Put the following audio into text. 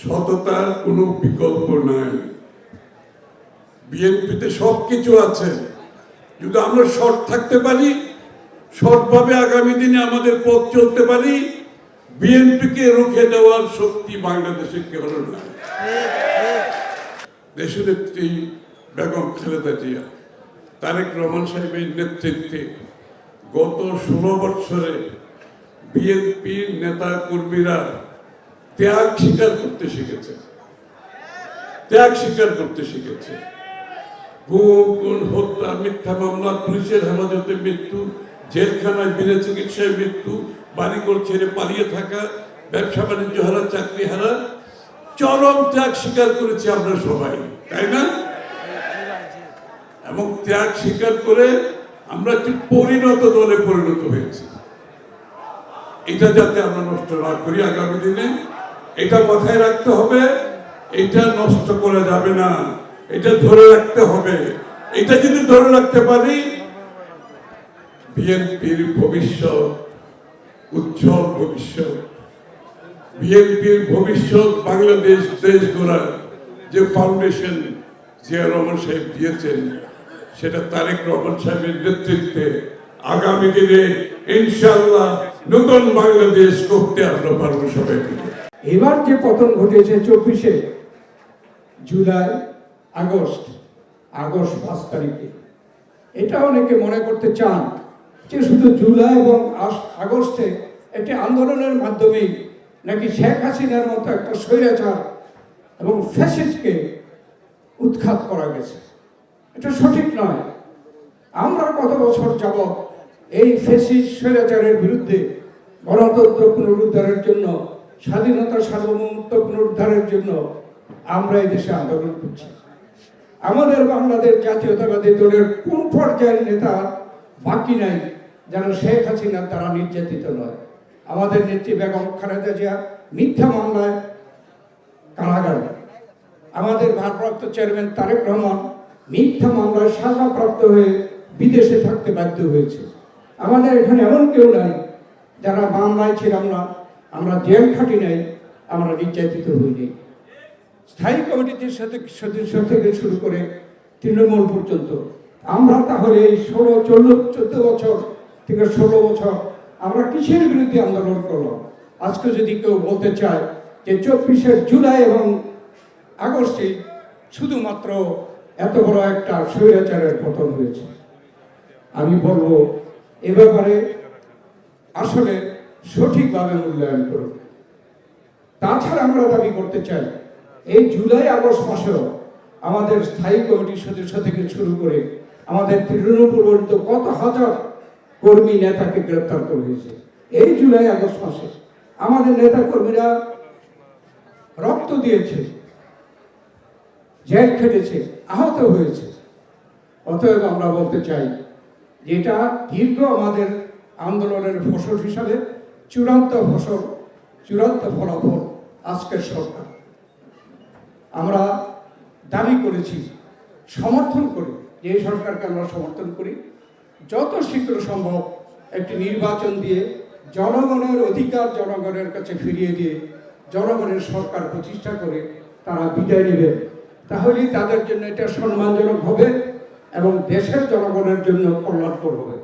সততার কোনো বিকল্প নাই। বিএনপিতে সব কিছু আছে। যদি আমরা শর্ট থাকতে পারি, সৎভাবে আগামী দিনে আমাদের পথ চলতে পারি, বিএনপিকে রুখে দেওয়ার শক্তি বাংলাদেশে কেবল নাই। দেশনেত্রী বেগম খালেদা জিয়া, তারেক রহমান সাহেবের নেতৃত্বে গত ষোলো বৎসরে বিএনপির নেতা কর্মীরা ত্যাগ স্বীকার করতে শিখেছে। ত্যাগ স্বীকার করতে শিখেছে। গুম গুণ হত্যা, মিথ্যা মামলা, পুলিশের হেফাজতে মৃত্যু, জেলখানায় বিনা চিকিৎসায় মৃত্যু, বাড়িঘর ছেড়ে পালিয়ে থাকা, ব্যবসা বাণিজ্য হারা, চাকরি হারা, চরম ত্যাগ স্বীকার করেছি আমরা সবাই, তাই না? এবং ত্যাগ স্বীকার করে আমরা একটি পরিণত দলে পরিণত হয়েছি। এটা যাতে আমরা নষ্ট না করি আগামী দিনে। এটা মাথায় রাখতে হবে, এটা নষ্ট করা যাবে না, এটা ধরে রাখতে হবে। এটা যদি ধরে রাখতে পারি, বিএনপির ভবিষ্যৎ, উজ্জ্বল ভবিষ্যৎ। বিএনপির ভবিষ্যৎ বাংলাদেশ, দেশ গড়ার যে ফাউন্ডেশন জিয়া রহমান সাহেব দিয়েছেন, সেটা তারেক রহমান সাহেবের নেতৃত্বে আগামী দিনে ইনশাল্লাহ নতুন বাংলাদেশ করতে আমরা পারব সবাই এবার যে পতন ঘটেছে চব্বিশে জুলাই, আগস্ট আগস্ট পাঁচ তারিখে, এটা অনেকে মনে করতে চান যে শুধু জুলাই এবং আগস্টে একটি আন্দোলনের মাধ্যমেই নাকি শেখ হাসিনার মতো একটা স্বৈরাচার এবং ফ্যাসিস্টকে উৎখাত করা গেছে। এটা সঠিক নয়। আমরা কত বছর যাবৎ এই ফেসিস স্বৈরাচারের বিরুদ্ধে গণতন্ত্র পুনরুদ্ধারের জন্য স্বাধীনতা সার্বভৌমত্ব পুনরুদ্ধারের জন্য আমরা এই দেশে আন্দোলন করছি। আমাদের বাংলাদেশ জাতীয়তাবাদী দলের কোন পর্যায়ের নেতা বাকি নাই, যেন শেখ হাসিনা তারা নির্যাতিত নয়। আমাদের নেত্রী বেগম খালেদা জিয়া মিথ্যা মামলায় কারাগারে। আমাদের ভারপ্রাপ্ত চেয়ারম্যান তারেক রহমান মিথ্যা মামলায় সাজাপ্রাপ্ত হয়ে বিদেশে থাকতে বাধ্য হয়েছে। আমাদের এখানে এমন কেউ নাই, যারা মামলায় ছিলাম না আমরা জেল খাটি নাই, আমরা নির্যাতিত হইনি স্থায়ী কমিটির সাথে সদস্য থেকে শুরু করে তৃণমূল পর্যন্ত। আমরা তাহলে এই ষোলো, চোদ্দ চোদ্দ বছর থেকে ষোলো বছর আমরা কিসের বিরুদ্ধে আন্দোলন করলাম? আজকে যদি কেউ বলতে চায় যে চব্বিশে জুলাই এবং আগস্টে শুধুমাত্র এত বড় একটা স্বৈরাচারের পতন হয়েছে। আমি বলব, এ ব্যাপারে আসলে সঠিকভাবে মূল্যায়ন করুন। তাছাড়া আমরা দাবি করতে চাই, এই জুলাই আগস্ট মাসেও আমাদের স্থায়ী কমিটির সদস্য থেকে শুরু করে আমাদের তৃণমূল কত হাজার কর্মী নেতাকে গ্রেপ্তার করা হয়েছে, এই জুলাই আগস্ট মাসে আমাদের নেতা কর্মীরা রক্ত দিয়েছে, জেল খেটেছে, আহত হয়েছে। অতএব আমরা বলতে চাই যে এটা দীর্ঘ আমাদের আন্দোলনের ফসল হিসাবে চূড়ান্ত ফসল, চূড়ান্ত ফলাফল আজকের সরকার। আমরা দাবি করেছি, সমর্থন করি, যে সরকারকে আমরা সমর্থন করি। যত শীঘ্র সম্ভব একটি নির্বাচন দিয়ে জনগণের অধিকার জনগণের কাছে ফিরিয়ে দিয়ে জনগণের সরকার প্রতিষ্ঠা করে তারা বিদায় নেবেন। তাহলেই তাদের জন্য এটা সম্মানজনক হবে এবং দেশের জনগণের জন্য কল্যাণকর হবে।